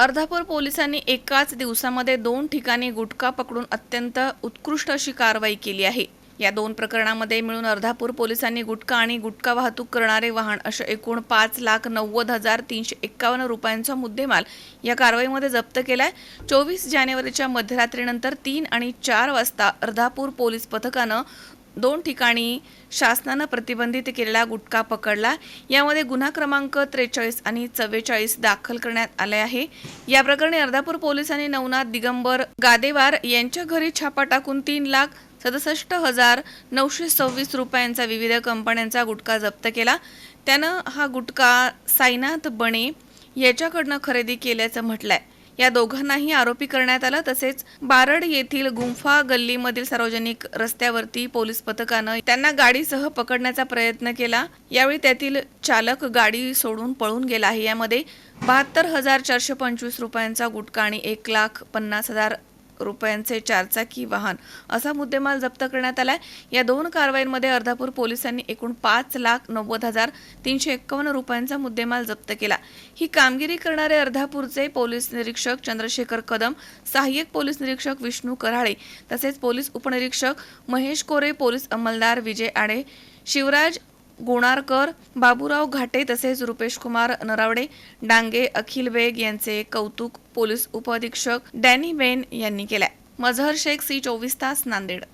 अर्धापूर पोलिसांनी एकाच दिवसामध्ये दोन ठिकाणी गुटखा पकडून अत्यंत उत्कृष्ट अशी कारवाई केली आहे. या दोन प्रकरणामध्ये मिळून अर्धापूर पोलिसांनी गुटखा आणि गुटखा वाहतूक करणारे वाहन अशा एकूण पाच लाख नव्वद हजार तीनशे एक्कावन्न रुपयांचा मुद्देमाल या कारवाईमध्ये जप्त केलाय. चोवीस जानेवारीच्या मध्यरात्रीनंतर तीन आणि चार वाजता अर्धापूर पोलीस पथकानं दोन ठिकाणी शासनानं प्रतिबंधित केलेला गुटखा पकडला. यामध्ये गुन्हा क्रमांक त्रेचाळीस आणि चव्वेचाळीस दाखल करण्यात आले आहे. या प्रकरणी अर्धापूर पोलिसांनी नवनाथ दिगंबर गादेवार यांच्या घरी छापा टाकून तीन लाख सदुसष्ट हजार नऊशे सव्वीस रुपयांचा विविध कंपन्यांचा गुटखा जप्त केला. त्यानं हा गुटखा साईनाथ बणे याच्याकडनं खरेदी केल्याचं म्हटलं आहे या दोघांनाही आरोपी करण्यात आलं. तसेच बारड येथील गुंफा गल्लीमधील सार्वजनिक रस्त्यावरती पोलीस पथकानं त्यांना गाडीसह पकडण्याचा प्रयत्न केला. यावेळी त्यातील चालक गाडी सोडून पळून गेला आहे. यामध्ये बहात्तर हजार चारशे पंचवीस रुपयांचा गुटखा आणि एक लाख पन्नास हजार रुपयांचे चारचाकी वाहन असा मुद्देमाल जप्त करण्यात आलाय. या दोन कारवाईंमध्ये अर्धापूर पोलिसांनी एकूण पाच लाख नव्वद हजार तीनशे एक्कावन्न रुपयांचा मुद्देमाल जप्त केला. ही कामगिरी करणारे अर्धापूरचे पोलीस निरीक्षक चंद्रशेखर कदम सहाय्यक पोलीस निरीक्षक विष्णू कराळे तसेच पोलीस उपनिरीक्षक महेश कोरे पोलीस अंमलदार विजय आडे शिवराज गुणारकर बाबूराव घाटे तसेच रुपेश कुमार नरावडे डांगे अखिल बेग यांचे कौतुक पोलीस उपअधीक्षक डॅनी बेन यांनी केलंय. मझहर शेख सी चोवीस तास नांदेड.